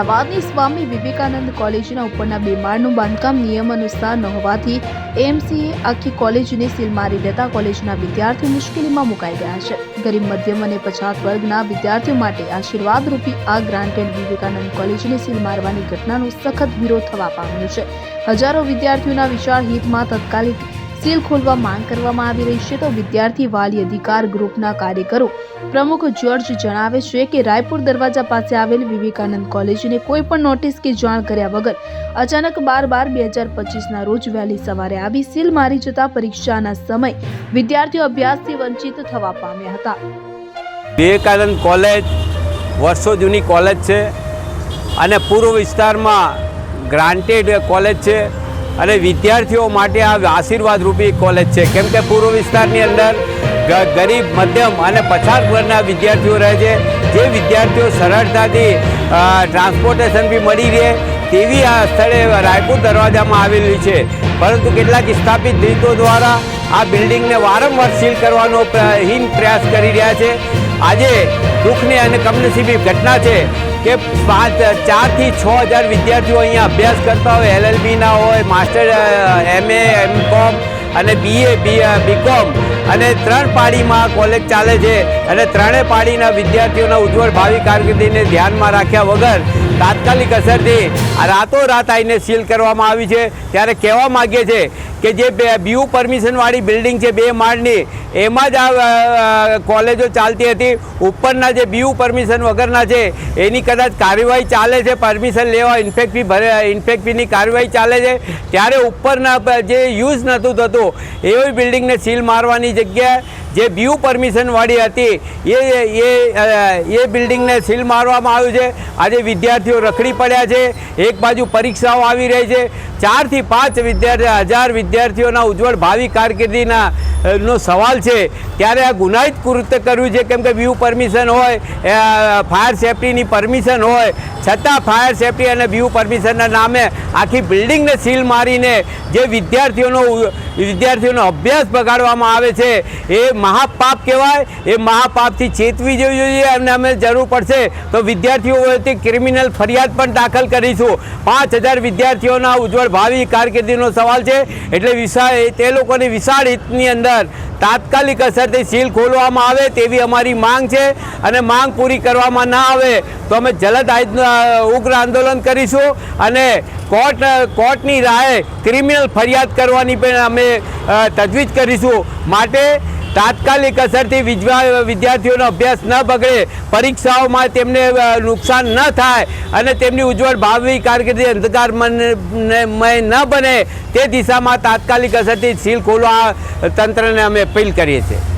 અમદાવાદની સ્વામી વિવેકાનંદ કોલેજના ઉપરના બે માળનું બાંધકામ નિયમ અનુસાર ન હોવાથી એમસીએ આખી કોલેજને સીલ મારી દેતા કોલેજના વિદ્યાર્થીઓ મુશ્કેલીમાં મુકાઈ ગયા છે. ગરીબ, મધ્યમ અને પછાત વર્ગના વિદ્યાર્થીઓ માટે આશીર્વાદરૂપી આ ગ્રાન્ટેડ વિવેકાનંદ કોલેજને સીલ મારવાની ઘટનાનો સખત વિરોધ થવા પામ્યો છે. હજારો વિદ્યાર્થીઓના વિશાળ હિતમાં તત્કાલિક સીલ ખોલવા માંગ કરવામાં આવી રહી છે તો વિદ્યાર્થી વાલી અધિકાર ગ્રુપના કાર્યકરો પ્રમુખ જ્યોર્જ જણાવે છે કે રાયપુર દરવાજા પાસે આવેલ વિવેકાનંદ કોલેજને કોઈ પણ નોટિસ કે જાણ કર્યા વગર અચાનક બાર બાર બે હજાર પચીસના રોજ વહેલી સવારે આવી સીલ મારી જતા પરીક્ષાના સમય વિદ્યાર્થીઓ અભ્યાસથી વંચિત થવા પામ્યા હતા. વિવેકાનંદ કોલેજ વર્ષો જૂની કોલેજ છે અને પૂર્વ વિસ્તારમાં ગ્રાન્ટેડ કોલેજ છે. અને વિદ્યાર્થીઓ માટે આ આશીર્વાદરૂપી કોલેજ છે. કેમ કે પૂર્વ વિસ્તારની અંદર ગરીબ, મધ્યમ અને પછાત વર્ગના વિદ્યાર્થીઓ રહે છે. જે વિદ્યાર્થીઓ સરળતાથી ટ્રાન્સપોર્ટેશન બી મળી રહે તેવી આ સ્થળે રાયપુર દરવાજામાં આવેલી છે. પરંતુ કેટલાક સ્થાપિત રીતો દ્વારા આ બિલ્ડિંગને વારંવાર સીલ કરવાનો હીન પ્રયાસ કરી રહ્યા છે. આજે દુઃખની અને કમનસીબી ઘટના છે કે પાંચ, ચારથી છ હજાર વિદ્યાર્થીઓ અહીંયા અભ્યાસ કરતા હોય એલએલબીના હોય માસ્ટર એમએ એમ કોમ અને બીએ બીકોમ અને ત્રણ પાડીમાં કોલેજ ચાલે છે. અને ત્રણેય પાડીના વિદ્યાર્થીઓના ઉજ્જવળ ભાવિ કારકિર્દીને ધ્યાનમાં રાખ્યા વગર તાત્કાલિક અસરથી રાતોરાત આવીને સીલ કરવામાં આવી છે. ત્યારે કહેવા માગીએ છીએ કે જે બે બીયુ પરમિશનવાળી બિલ્ડિંગ છે બે માળની, એમાં જ આ કોલેજો ચાલતી હતી. ઉપરના જે બીયુ પરમિશન વગરના છે, એની કદાચ કાર્યવાહી ચાલે છે. પરમિશન લેવા ઇન્ફેક્ટ ફી ભરે ઇન્ફેક્ટ ફીની કાર્યવાહી ચાલે છે. ત્યારે ઉપરના જે યુઝ નહોતું થતું એવી બિલ્ડિંગને સીલ મારવાની જગ્યાએ જે બીયુ પરમિશનવાળી હતી, એ એ એ બિલ્ડિંગને સીલ મારવામાં આવ્યું છે. આજે વિદ્યાર્થીઓ રખડી પડ્યા છે. એક બાજુ પરીક્ષાઓ આવી રહી છે. ચારથી પાંચ વિદ્યાર્થી, હજાર વિદ્યાર્થીઓના ઉજ્જવળ ભાવિ કારકિર્દીના નો સવાલ છે. ત્યારે આ ગુનાહિત કૃત્ય કર્યું છે. કેમ કે વ્યૂ પરમિશન હોય ફાયર સેફટીની પરમિશન હોય, છતાં ફાયર સેફટી અને વ્યૂ પરમિશનના નામે આખી બિલ્ડિંગને સીલ મારીને જે વિદ્યાર્થીઓનો વિદ્યાર્થીઓનો અભ્યાસ બગાડવામાં આવે છે, એ મહાપાપ કહેવાય, એ મહાપાપથી ચેતવી જવી જોઈએ અને અમે જરૂર પડશે. તો વિદ્યાર્થીઓ વતી ક્રિમિનલ ફરિયાદ પણ દાખલ કરીશું. પાંચ હજાર વિદ્યાર્થીઓના ઉજ્જવળ ભાવિ કારકિર્દીનો સવાલ છે. એટલે વિશાળ તે લોકોની વિશાળ હિતની અંદર તાત્કાલિક અસરથી સીલ ખોલવામાં આવે તેવી અમારી માંગ છે અને માંગ પૂરી કરવામાં ના આવે તો અમે જલદ ઉગ્ર આંદોલન કરીશું અને કોર્ટ, કોર્ટની રાહે ક્રિમિનલ ફરિયાદ કરવાની પણ અમે તજવીજ કરીશું. માટે તાત્કાલિક અસરથી વિદ્યાર્થીઓનો અભ્યાસ ન બગડે, પરીક્ષાઓમાં તેમને નુકસાન ન થાય અને તેમની ઉજ્જવળ ભાવિ કારકિર્દી અંધકારમય ન બને, તે દિશામાં તાત્કાલિક અસરથી સીલ ખોલવા તંત્રને અમે અપીલ કરીએ છીએ.